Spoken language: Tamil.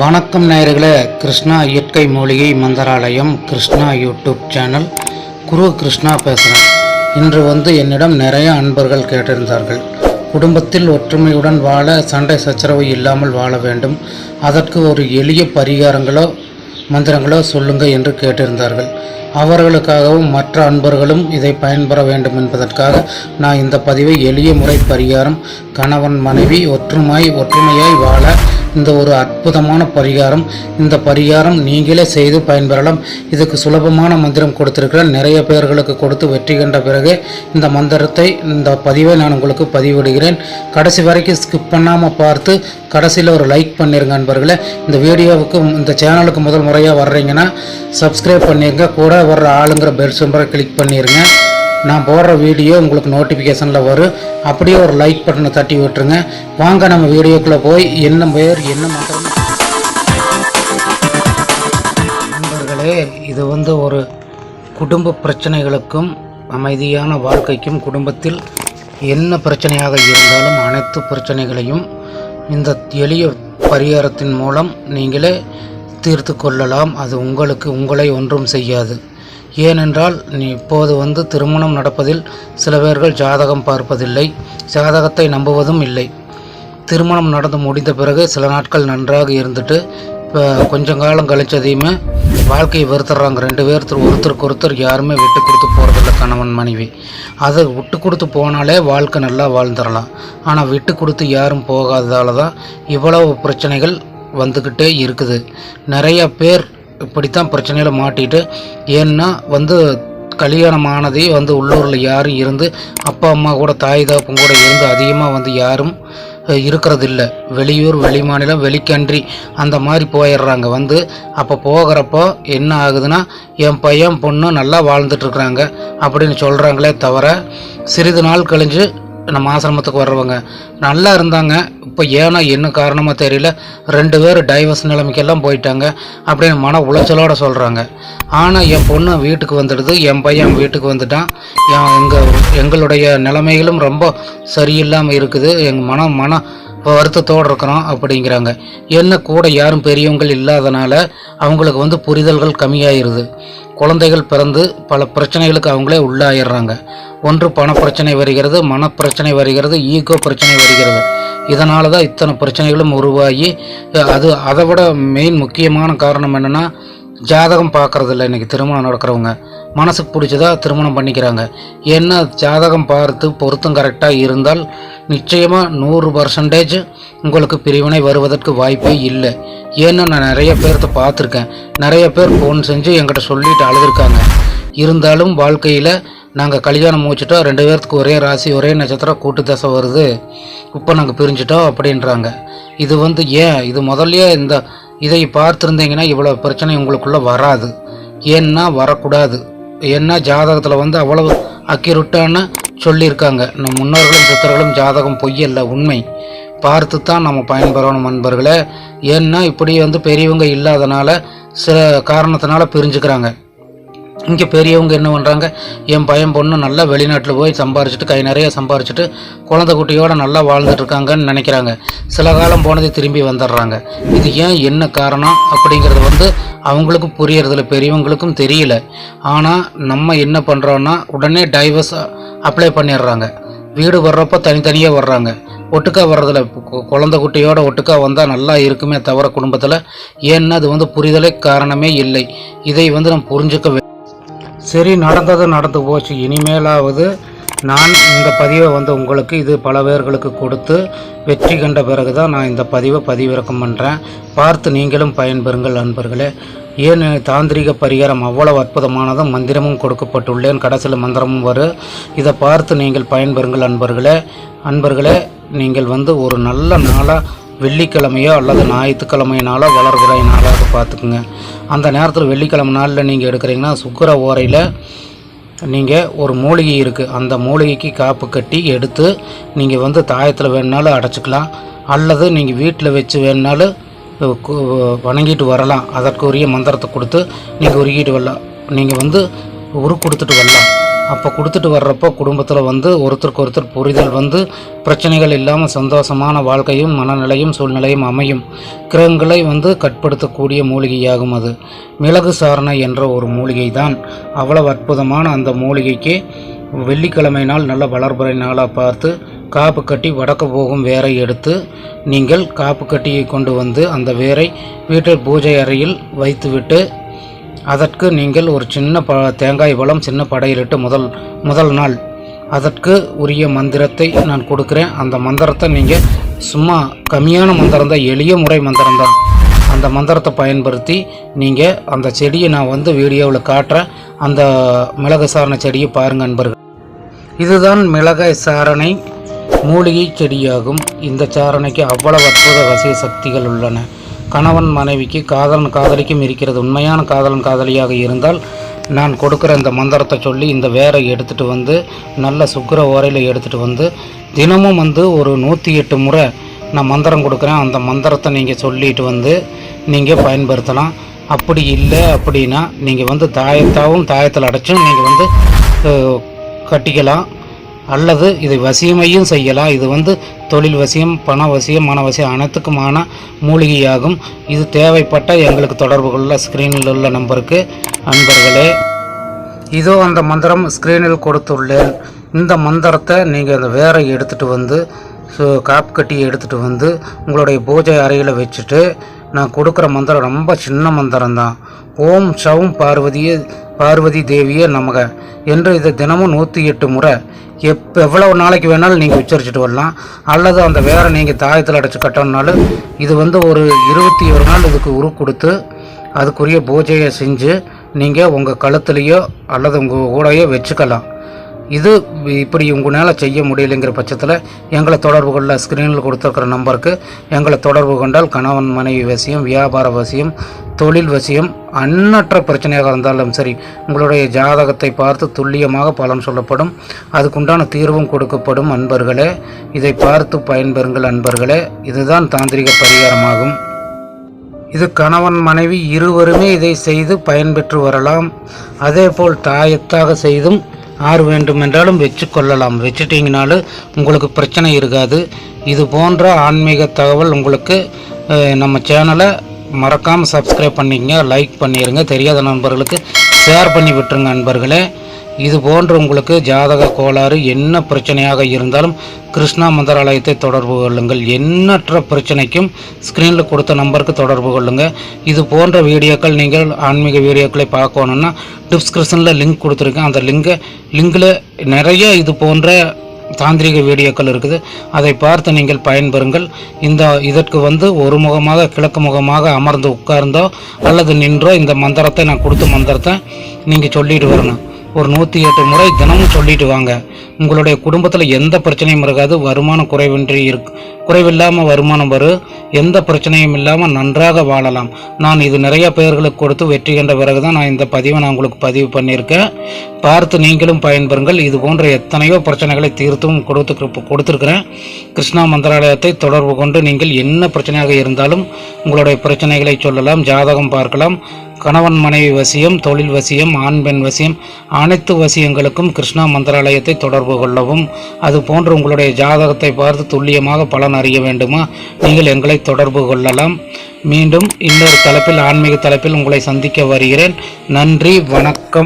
வணக்கம் நேயர்களே கிருஷ்ணா இயற்கை மூலிகை மந்திராலயம் கிருஷ்ணா யூடியூப் சேனல். குரு கிருஷ்ணா பேசுகிறேன் இன்று வந்து என்னிடம் நிறைய அன்பர்கள் கேட்டிருந்தார்கள். குடும்பத்தில் ஒற்றுமையுடன் வாழ சண்டை சச்சரவு இல்லாமல் வாழ வேண்டும். அதற்கு ஒரு எளிய பரிகாரங்களோ மந்திரங்களோ சொல்லுங்க என்று கேட்டிருந்தார்கள். அவர்களுக்காகவும் மற்ற அன்பர்களும் இதை பயன்பெற வேண்டும் என்பதற்காக நான் இந்த பதிவை எளிய முறை பரிகாரம். கணவன் மனைவி ஒற்றுமை ஒற்றுமையாய் வாழ இந்த ஒரு அற்புதமான பரிகாரம். இந்த பரிகாரம் நீங்களே செய்து பயன்பெறலாம். இதுக்கு சுலபமான மந்திரம் கொடுத்திருக்கிறேன் நிறைய பேர்களுக்கு கொடுத்து வெற்றி கண்ட பிறகு இந்த மந்திரத்தை இந்த பதிவை நான் உங்களுக்கு பதிவிடுகிறேன். கடைசி வரைக்கும் ஸ்கிப் பண்ணாமல் பார்த்து கடைசியில் ஒரு லைக் பண்ணிருங்க நண்பர்களே. இந்த வீடியோவுக்கு இந்த சேனலுக்கு முதல் முறையாக வர்றீங்கன்னா சப்ஸ்கிரைப் பண்ணிடுங்க கூட வர்ற ஆளுங்கிற பெல் சிம்பரை கிளிக் பண்ணிடுங்க நான் போடுற வீடியோ உங்களுக்கு நோட்டிஃபிகேஷனில் வரும். அப்படியே ஒரு லைக் பட்டனை தட்டி விட்டுருங்க. வாங்க நம்ம வீடியோக்குள்ளே போய் என்ன பேர் என்ன மந்திரம் நண்பர்களே இது வந்து ஒரு குடும்ப பிரச்சனைகளுக்கும் அமைதியான வாழ்க்கைக்கும் குடும்பத்தில் என்ன பிரச்சனையாக இருந்தாலும் அனைத்து பிரச்சனைகளையும் இந்த எளிய பரிகாரத்தின் மூலம் நீங்களே தீர்த்து கொள்ளலாம். அது உங்களுக்கு உங்களை ஒன்றும் செய்யாது. ஏனென்றால் நீ இப்போது வந்து திருமணம் நடப்பதில் சில பேர்கள் ஜாதகம் பார்ப்பதில்லை ஜாதகத்தை நம்புவதும் இல்லை. திருமணம் நடந்து முடிந்த பிறகு சில நாட்கள் நன்றாக இருந்துட்டு இப்போ கொஞ்சம் காலம் கழிச்சதையுமே வாழ்க்கையை வெறுத்துறாங்க ரெண்டு பேர்த்து ஒருத்தருக்கு ஒருத்தர் யாருமே விட்டு கொடுத்து போகிறதில்ல கணவன் மனைவி. அதை விட்டு கொடுத்து போனாலே வாழ்க்கை நல்லா வாழ்ந்துடலாம். ஆனால் விட்டு கொடுத்து யாரும் போகாததால தான் இவ்வளவு பிரச்சனைகள் வந்துக்கிட்டே இருக்குது. நிறைய பேர் இப்படித்தான் பிரச்சனையில் மாட்டிட்டு ஏன்னா வந்து கல்யாணமானதே வந்து உள்ளூரில் யாரும் இருந்து அப்பா அம்மா கூட தாய் தாப்பும் கூட இருந்து அதிகமாக வந்து யாரும் இருக்கிறதில்ல. வெளியூர் வெளிமாநிலம் வெளிக்கன்றி அந்த மாதிரி போயிடுறாங்க. வந்து அப்போ போகிறப்போ என்ன ஆகுதுன்னா என் பையன் பொண்ணு நல்லா வாழ்ந்துட்டுருக்குறாங்க அப்படின்னு சொல்கிறாங்களே தவிர சிறிது நாள் கழிஞ்சு நம்ம ஆசிரமத்துக்கு வர்றவங்க. நல்லா இருந்தாங்க. இப்போ ஏன்னா என்ன காரணமாக தெரியல. ரெண்டு பேர் டைவர்ஸ் நிலைமைக்கெல்லாம் போயிட்டாங்க. அப்படின்னு மன உளைச்சலோடு சொல்கிறாங்க ஆனால் என் பொண்ணு வீட்டுக்கு வந்துடுது. என் பையன் வீட்டுக்கு வந்துட்டான். என் எங்கள் எங்களுடைய நிலைமைகளும் ரொம்ப சரியில்லாமல் இருக்குது. எங்கள் மனம் மன வருத்தத்தோடு இருக்கிறோம் அப்படிங்கிறாங்க. என்ன கூட யாரும் பெரியவங்கள் இல்லாதனால அவங்களுக்கு வந்து புரிதல்கள் கம்மியாயிருது. குழந்தைகள் பிறந்து பல பிரச்சனைகளுக்கு அவங்களே உள்ளாயிடுறாங்க. ஒன்று பண பிரச்சனை வருகிறது மனப்பிரச்சனை வருகிறது ஈகோ பிரச்சனை வருகிறது. இதனால தான் இத்தனை பிரச்சனைகளும் உருவாகி அது அதை விட மெயின் முக்கியமான காரணம் என்னென்னா ஜாதகம் பார்க்கறதில்ல. இன்றைக்கி திருமணம் நடக்கிறவங்க. மனசுக்கு பிடிச்சதா திருமணம் பண்ணிக்கிறாங்க. என்ன ஜாதகம் பார்த்து பொருத்தம் கரெக்டாக இருந்தால் நிச்சயமாக நூறு பர்சன்டேஜ் உங்களுக்கு பிரிவினை வருவதற்கு வாய்ப்பே இல்லை. ஏன்னா நான் நிறைய பேர்த்த பார்த்துருக்கேன். நிறைய பேர் ஃபோன் செஞ்சு என்கிட்ட சொல்லிட்டு அழுதுருக்காங்க. இருந்தாலும் வாழ்க்கையில் நாங்கள் கல்யாணம் முடிச்சிட்டோம் ரெண்டு பேர்த்துக்கு ஒரே ராசி ஒரே நட்சத்திரம் கூட்டு தசை வருது. இப்போ நாங்கள் பிரிஞ்சிட்டோம் அப்படின்றாங்க. இது வந்து ஏன்? இது முதல்லையே இந்த இதை பார்த்துருந்தீங்கன்னா இவ்வளோ பிரச்சனை உங்களுக்குள்ளே வராது. ஏன்னா வரக்கூடாது. ஏன்னா ஜாதகத்தில் வந்து அவ்வளவு அக்கிருட்டான சொல்லியிருக்காங்க. நம் முன்னோர்களும் சித்தர்களும் ஜாதகம் பொய்யல்ல உண்மை. பார்த்து தான் நம்ம பயன்பெறணும் நண்பர்களே. ஏன்னா இப்படி வந்து பெரியவங்க இல்லாதனால சில காரணத்தினால பிரிஞ்சுக்கிறாங்க. இங்கே பெரியவங்க என்ன பண்ணுறாங்க என் பையன் பொண்ணு நல்லா வெளிநாட்டில் போய் சம்பாரிச்சிட்டு கை நிறைய சம்பாரிச்சிட்டு குழந்தை குட்டியோடு நல்லா வாழ்ந்துட்டு இருக்காங்கன்னு நினைக்கிறாங்க. சில காலம் போனது திரும்பி வந்துடுறாங்க. இது ஏன் என்ன காரணம் அப்படிங்கிறது வந்து அவங்களுக்கும் புரியறதில்ல பெரியவங்களுக்கும் தெரியல. ஆனால் நம்ம என்ன பண்ணுறோன்னா உடனே டைவர்ஸ் அப்ளை பண்ணிடுறாங்க. வீடு வர்றப்போ தனித்தனியாக வர்றாங்க. ஒட்டுக்கா வர்றதில்ல. குழந்தை குட்டியோட ஒட்டுக்கா வந்தால் நல்லா இருக்குமே தவிர குடும்பத்தில் ஏன்னா அது வந்து புரிதலே காரணமே இல்லை. இதை வந்து நம்ம புரிஞ்சுக்க சரி நடந்தது நடந்து போச்சு. இனிமேலாவது நான் இந்த பதிவை வந்து உங்களுக்கு இது பல பேர்களுக்கு கொடுத்து வெற்றி கண்ட பிறகு தான் நான் இந்த பதிவை பதிவிறக்கம் பண்ணுறேன் பார்த்து நீங்களும் பயன்பெறுங்கள் நண்பர்களே. ஏன் தாந்திரிக பரிகாரம் அவ்வளவு அற்புதமானதும் மந்திரமும் கொடுக்கப்பட்டுள்ளேன். கடைசியில் மந்திரமும் வரும் இதை பார்த்து நீங்கள் பயன்பெறுங்கள் அன்பர்களே அன்பர்களே நீங்கள் வந்து ஒரு நல்ல நாளாக வெள்ளிக்கிழமையோ அல்லது ஞாயிற்றுக்கிழமையினாலோ வளர்கிற நாளாக பார்த்துக்குங்க. அந்த நேரத்தில் வெள்ளிக்கிழமை நாளில் நீங்கள் எடுக்கிறீங்கன்னா சுக்கர ஓரையில் நீங்கள் ஒரு மூலிகை இருக்குது அந்த மூலிகைக்கு காப்பு கட்டி எடுத்து நீங்கள் வந்து தாயத்தில் வேணுனாலும் அடைச்சிக்கலாம். அல்லது நீங்கள் வீட்டில் வச்சு வேணுனாலும் வணங்கிட்டு வரலாம். அதற்குரிய மந்திரத்தை கொடுத்து நீங்கள் உருகிட்டு வரலாம். நீங்கள் வந்து உரு கொடுத்துட்டு வரலாம். அப்போ கொடுத்துட்டு வர்றப்போ குடும்பத்தில் வந்து ஒருத்தருக்கு ஒருத்தர் புரிதல் வந்து பிரச்சனைகள் இல்லாமல் சந்தோஷமான வாழ்க்கையும் மனநிலையும் சூழ்நிலையும் அமையும். கிரகங்களை வந்து கட்படுத்தக்கூடிய மூலிகையாகும் அது. மிளகு சாரணை என்ற ஒரு மூலிகை தான் அவ்வளவு அற்புதமான அந்த மூலிகைக்கு வெள்ளிக்கிழமை நாள் நல்ல வளர்புறை நாளாக பார்த்து காப்பு கட்டி வடக்கு போகும் வேரை எடுத்து நீங்கள் காப்பு கட்டியை கொண்டு வந்து அந்த வேரை வீட்டில் பூஜை அறையில் வைத்துவிட்டு அதற்கு நீங்கள் ஒரு சின்ன ப தேங்காய் பழம் சின்ன படையிலிட்டு முதல் முதல் நாள். அதற்கு உரிய மந்திரத்தை நான் கொடுக்குறேன். அந்த மந்திரத்தை நீங்கள் சும்மா கம்மியான மந்திரம் தான் எளிய முறை மந்திரம் தான். அந்த மந்திரத்தை பயன்படுத்தி நீங்கள் அந்த செடியை நான் வந்து வீடியோவில் காட்டுறேன். அந்த மிளகு சாரண செடியை பாருங்கள் நண்பர்கள். இதுதான் மிளகாய் சாரணை மூலிகை செடியாகும். இந்த சாரணைக்கு அவ்வளவு அற்புத வசிய சக்திகள் உள்ளன. கணவன் மனைவிக்கு காதலன் காதலிக்கும் இருக்கிறது. உண்மையான காதலன் காதலியாக இருந்தால் நான் கொடுக்குற இந்த மந்திரத்தை சொல்லி இந்த வேரை எடுத்துகிட்டு வந்து நல்ல சுக்கர ஓரையில் எடுத்துகிட்டு வந்து தினமும் வந்து ஒரு நூற்றி எட்டு முறை நான் மந்திரம் கொடுக்குறேன். அந்த மந்திரத்தை நீங்கள் சொல்லிட்டு வந்து நீங்கள் பயன்படுத்தலாம். அப்படி இல்லை அப்படின்னா நீங்கள் வந்து தாயத்தாவும் தாயத்தில் அடைச்சும் நீங்கள் வந்து கட்டிக்கலாம். அல்லது இதை வசியமையும் செய்யலாம். இது வந்து தொழில் வசியம் பண வசியம் மன வசியம் அனைத்துக்குமான மூலிகையாகும். இது தேவைப்பட்ட எங்களுக்கு தொடர்பு கொள்ள ஸ்க்ரீனில் உள்ள நம்பருக்கு அன்பர்களே இதோ அந்த மந்திரம் ஸ்க்ரீனில் கொடுத்துள்ளேன். இந்த மந்திரத்தை நீங்கள் அந்த வேரை எடுத்துகிட்டு வந்து ஸோ காப்பு கட்டி எடுத்துகிட்டு வந்து உங்களுடைய பூஜை அறையில் வச்சுட்டு நான் கொடுக்குற மந்திரம் ரொம்ப சின்ன மந்திரம் தான் ஓம் சவும் பார்வதியை பார்வதி தேவியே நமக. என்று இதை தினமும் நூற்றி எட்டு முறை எப் எவ்வளவு நாளைக்கு வேணாலும் நீங்கள் உச்சரிச்சுட்டு வரலாம். அல்லது அந்த வேற நீங்கள் தாயத்தில் அடைச்சி கட்டணுனாலும் இது வந்து ஒரு இருபத்தி ஒரு நாள் இதுக்கு உரு கொடுத்து அதுக்குரிய பூஜையை செஞ்சு நீங்கள் உங்கள் கழுத்துலேயோ அல்லது உங்கள் கூடையோ வச்சுக்கலாம். இது இப்படி உங்களால் செய்ய முடியலைங்கிற பட்சத்தில் எங்களை தொடர்பு கொள்ள ஸ்க்ரீனில் கொடுத்துருக்கிற நம்பருக்கு எங்களை தொடர்பு கொண்டால் கணவன் மனைவி வசியம் வியாபார வசியம் தொழில் வசியம் அன்னற்ற பிரச்சனையாக இருந்தாலும் சரி உங்களுடைய ஜாதகத்தை பார்த்து துல்லியமாக பலன் சொல்லப்படும். அதுக்குண்டான தீர்வும் கொடுக்கப்படும் அன்பர்களே. இதை பார்த்து பயன்பெறுங்கள் அன்பர்களே. இதுதான் தாந்திரிக பரிகாரமாகும். இது கணவன் மனைவி இருவருமே இதை செய்து பயன்பெற்று வரலாம். அதேபோல் தாயத்தாக செய்தும் ஆறு வேண்டுமென்றாலும் வச்சு கொள்ளலாம் வச்சுட்டிங்கனாலும் உங்களுக்கு பிரச்சனை இருக்காது. இது போன்ற ஆன்மீக தகவல் உங்களுக்கு நம்ம சேனலை மறக்காமல் சப்ஸ்கிரைப் பண்ணிக்கங்க லைக் பண்ணிடுங்க தெரியாத நண்பர்களுக்கு ஷேர் பண்ணி விட்டுருங்க நண்பர்களே. இது போன்று உங்களுக்கு ஜாதக கோளாறு என்ன பிரச்சனையாக இருந்தாலும் கிருஷ்ணா மந்திராலயத்தை தொடர்பு கொள்ளுங்கள். எண்ணற்ற பிரச்சனைக்கும் ஸ்க்ரீனில் கொடுத்த நம்பருக்கு தொடர்பு கொள்ளுங்கள் இது போன்ற வீடியோக்கள் நீங்கள் ஆன்மீக வீடியோக்களை பார்க்கணுன்னா டிஸ்கிரிப்ஷனில் லிங்க் கொடுத்துருக்கேன். அந்த லிங்கை லிங்கில் நிறைய இது போன்ற தாந்திரிக வீடியோக்கள் இருக்குது. அதை பார்த்து நீங்கள் பயன்பெறுங்கள். இந்த இதற்கு வந்து ஒரு முகமாக கிழக்கு முகமாக அமர்ந்து உட்கார்ந்தோ அல்லது நின்றோ இந்த மந்திரத்தை நான் கொடுத்த மந்திரத்தை நீங்கள் சொல்லிட்டு வரணும். ஒரு நூற்றி எட்டு முறை தினமும் சொல்லிட்டு வாங்க. உங்களுடைய குடும்பத்தில் எந்த பிரச்சனையும் இருக்காது. வருமானம் குறைவின்றி இருக்கு குறைவில்லாமல் வருமானம் வரும் எந்த பிரச்சனையும் இல்லாமல் நன்றாக வாழலாம். நான் இது நிறைய பேர்களுக்கு கொடுத்து வெற்றி கண்ட பிறகு தான் நான் இந்த பதிவை நான் உங்களுக்கு பதிவு பண்ணியிருக்கேன். பார்த்து நீங்களும் பயன்பெறுங்கள். இது போன்ற எத்தனையோ பிரச்சனைகளை தீர்த்தும் கொடுத்து கொடுத்துருக்கிறேன். கிருஷ்ணா மந்திராலயத்தை தொடர்பு கொண்டு நீங்கள் என்ன பிரச்சனையாக இருந்தாலும் உங்களுடைய பிரச்சனைகளை சொல்லலாம் ஜாதகம் பார்க்கலாம். கணவன் மனைவி வசியம் தொழில் வசியம் ஆண் பெண் வசியம் அனைத்து வசியங்களுக்கும் கிருஷ்ணா மந்திராலயத்தை தொடர்பு கொள்ளவும். அது போன்று உங்களுடைய ஜாதகத்தை பார்த்து துல்லியமாக பலன் அறிய வேண்டுமா? நீங்கள் எங்களை தொடர்பு கொள்ளலாம். மீண்டும் இன்னொரு தலைப்பில் ஆன்மீக தலைப்பில் உங்களை சந்திக்க வருகிறேன். நன்றி வணக்கம்.